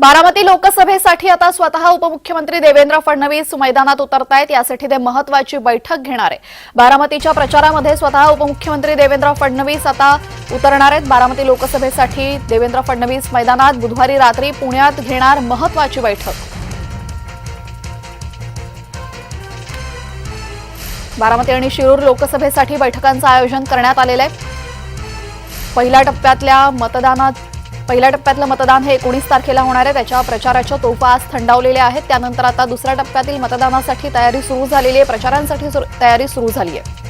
बारामती लोकसभेसाठी आता स्वतः उपमुख्यमंत्री देवेंद्र फडणवीस मैदानात उतरतायत. यासाठी ते महत्वाची बैठक घेणार आहे. बारामतीच्या प्रचारामध्ये स्वतः उपमुख्यमंत्री देवेंद्र फडणवीस आता उतरणार आहेत. बारामती लोकसभेसाठी देवेंद्र फडणवीस मैदानात बुधवारी रात्री पुण्यात घेणार महत्वाची बैठक. बारामती आणि शिरूर लोकसभेसाठी बैठकांचं आयोजन करण्यात आलेलं आहे. पहिल्या टप्प्यातल्या मतदानात पहिल्या टप्प्यातलं मतदान हे एकोणीस तारखेला होणार आहे. त्याच्या प्रचाराच्या तोफा आज थंडावलेल्या आहेत. त्यानंतर आता दुसऱ्या टप्प्यातील मतदानासाठी तयारी सुरू झालेली आहे. प्रचारांसाठी सुरू- तयारी सुरू झाली आहे.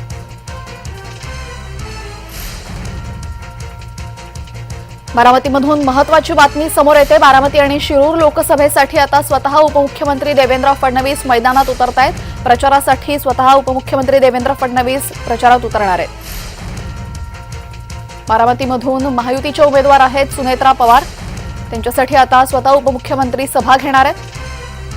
बारामतीमधून महत्वाची बातमी समोर येते. बारामती आणि शिरूर लोकसभेसाठी आता स्वतः उपमुख्यमंत्री देवेंद्र फडणवीस मैदानात उतरत आहेत प्रचारासाठी स्वतः उपमुख्यमंत्री देवेंद्र फडणवीस प्रचारात उतरणार आहेत. बारामतीमधून महायुतीचे उमेदवार आहेत सुनेत्रा पवार. त्यांच्यासाठी आता स्वतः उपमुख्यमंत्री सभा घेणार आहेत.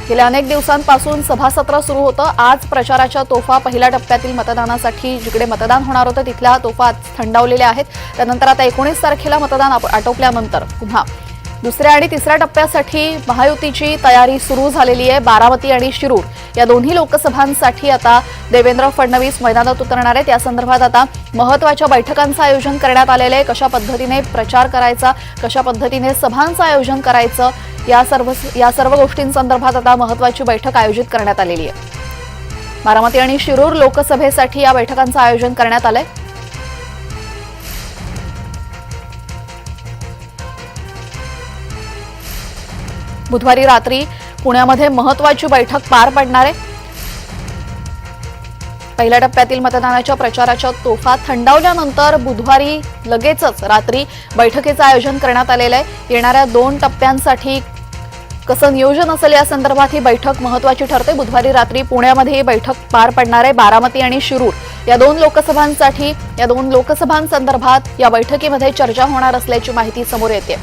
गेल्या अनेक दिवसांपासून सभासत्र सुरू होतं. आज प्रचाराच्या तोफा पहिल्या टप्प्यातील मतदानासाठी जिकडे मतदान होणार होतं तिथल्या तोफा आज थंडावलेल्या आहेत. त्यानंतर आता एकोणीस तारखेला मतदान आटोपल्यानंतर पुन्हा दुसऱ्या आणि तिसऱ्या टप्प्यासाठी महायुतीची तयारी सुरू झालेली आहे. बारामती आणि शिरूर या दोन्ही लोकसभांसाठी आता देवेंद्र फडणवीस मैदानात उतरणार आहेत. यासंदर्भात आता महत्त्वाच्या बैठकांचं आयोजन करण्यात आलेलं आहे. कशा पद्धतीने प्रचार करायचा कशा पद्धतीने सभांचं आयोजन करायचं या सर्व या सर्व गोष्टींसंदर्भात आता महत्वाची बैठक आयोजित करण्यात आलेली आहे. बारामती आणि शिरूर लोकसभेसाठी या बैठकांचं आयोजन करण्यात आलं आहे बुधवारी रात्री पुण्यामध्ये महत्वाची बैठक पार पडणार आहे. पहिल्या टप्प्यातील मतदानाच्या प्रचाराच्या तोफा थंडावल्यानंतर बुधवारी लगेचच रात्री बैठकीचं आयोजन करण्यात आलेलं आहे. येणाऱ्या दोन टप्प्यांसाठी कसं नियोजन असेल या संदर्भात ही बैठक महत्वाची ठरते. बुधवारी रात्री पुण्यामध्ये ही बैठक पार पडणार आहे. बारामती आणि शिरूर या दोन लोकसभांसाठी या दोन लोकसभांसंदर्भात या बैठकीमध्ये चर्चा होणार असल्याची माहिती समोर येते.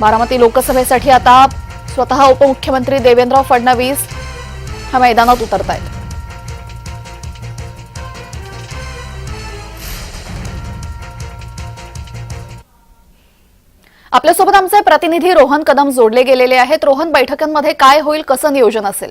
बारामती लोकसभेसाठी आता स्वतः उपमुख्यमंत्री देवेंद्र फडणवीस हा मैदानात उतरत आहेत आपल्यासोबत आमचे प्रतिनिधी रोहन कदम जोडले गेलेले आहेत. रोहन बैठकांमध्ये काय होईल? कसं नियोजन असेल?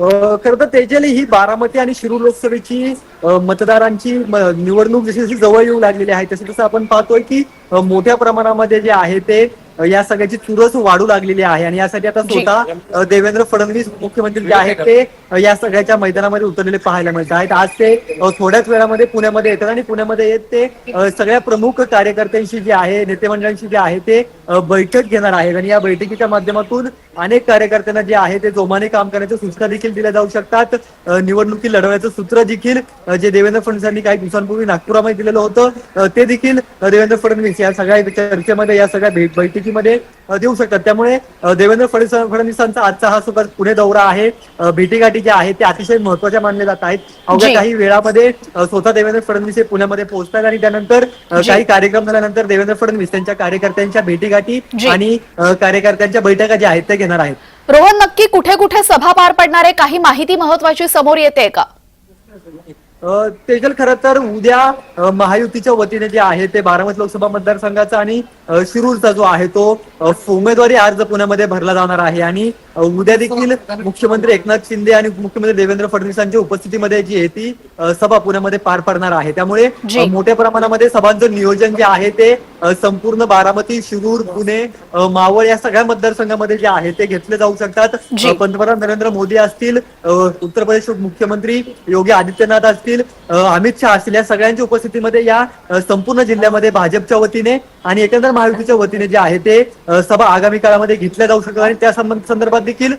खर तर तेजल ही बारामती आणि शिरूर लोकसभेची मतदारांची निवडणूक जशी जशी जवळ येऊ लागलेली आहे तसे तसं आपण पाहतोय की मोठ्या प्रमाणामध्ये जे आहे ते या सगळ्याची चुरस वाढू लागलेली आहे आणि यासाठी आता. स्वतः देवेंद्र फडणवीस मुख्यमंत्री जे आहेत ते या सगळ्याच्या मैदानामध्ये उतरलेले पाहायला मिळत आहेत आज ते थोड्याच वेळामध्ये पुण्यामध्ये येतात आणि पुण्यामध्ये येत ते सगळ्या प्रमुख कार्यकर्त्यांशी जे आहे नेते मंडळांशी जे आहे ते बैठक घेणार आहेत. आणि या बैठकीच्या माध्यमातून अनेक कार्यकर्त्यांना जे आहे ते जोमाने काम करण्याच्या सूचना देखील दिल्या जाऊ शकतात. निवडणुकी लढवण्याचं सूत्र देखील जे देवेंद्र फडणवीस यांनी काही दिवसांपूर्वी नागपुरामध्ये दिलेलं होतं ते देखील देवेंद्र फडणवीस या सगळ्या चर्चेमध्ये या सगळ्या भेट बैठकीमध्ये देऊ शकतात त्यामुळे देवेंद्र फडणवीस फडणवीसांचा आजचा हा सुद्धा पुणे दौरा आहे भेटीगाठी ज्या आहेत त्या अतिशय महत्त्वाच्या मानल्या जात आहेत अवघ्या. काही वेळामध्ये स्वतः देवेंद्र फडणवीस हे पुण्यामध्ये पोहोचतात आणि त्यानंतर. काही कार्यक्रम झाल्यानंतर देवेंद्र फडणवीस त्यांच्या कार्यकर्त्यांच्या भेटीगाठी. आणि कार्यकर्त्यांच्या बैठका ज्या आहेत त्या घेणार आहेत रोहन नक्की कुठे कुठे सभा पार पडणार आहे काही माहिती महत्वाची समोर येते का तेजल खरं तर उद्या महायुतीच्या वतीने जे आहे ते बारामती लोकसभा मतदारसंघाचा आणि शिरूरचा जो आहे तो उमेदवारी अर्ज पुण्यामध्ये भरला जाणार आहे. आणि उद्या देखील मुख्यमंत्री एकनाथ शिंदे आणि मुख्यमंत्री देवेंद्र फडणवीसांच्या उपस्थितीमध्ये जी आहे ती सभा पुण्यामध्ये पार पडणार आहे. त्यामुळे मोठ्या प्रमाणामध्ये सभांचं नियोजन जे आहे ते संपूर्ण बारामती शिरूर पुणे मावळ या सगळ्या मतदारसंघामध्ये जे आहे ते घेतले जाऊ शकतात. पंतप्रधान नरेंद्र मोदी असतील उत्तर प्रदेश मुख्यमंत्री योगी आदित्यनाथ असतील अमित शहा असतील या सगळ्यांच्या उपस्थितीमध्ये या संपूर्ण जिल्ह्यामध्ये भाजपच्या वतीने आणि एकंदर महायुतीच्या वतीने जे आहे ते सभा आगामी काळामध्ये घेतल्या जाऊ शकतात आणि त्या संबंध- संदर्भात देखील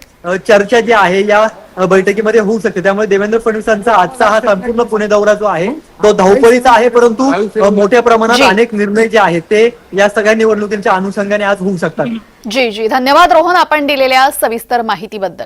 चर्चा जी आहे या बैठकीमध्ये होऊ शकते. त्यामुळे देवेंद्र फडणवीसांचा आजचा हा संपूर्ण पुणे दौरा जो आहे तो धावपळीचा आहे परंतु मोठ्या प्रमाणात. अनेक निर्णय जे आहेत ते या सगळ्या निवडणुकींच्या अनुषंगाने आज होऊ शकतात. जी जी. धन्यवाद रोहन आपण दिलेल्या सविस्तर माहितीबद्दल.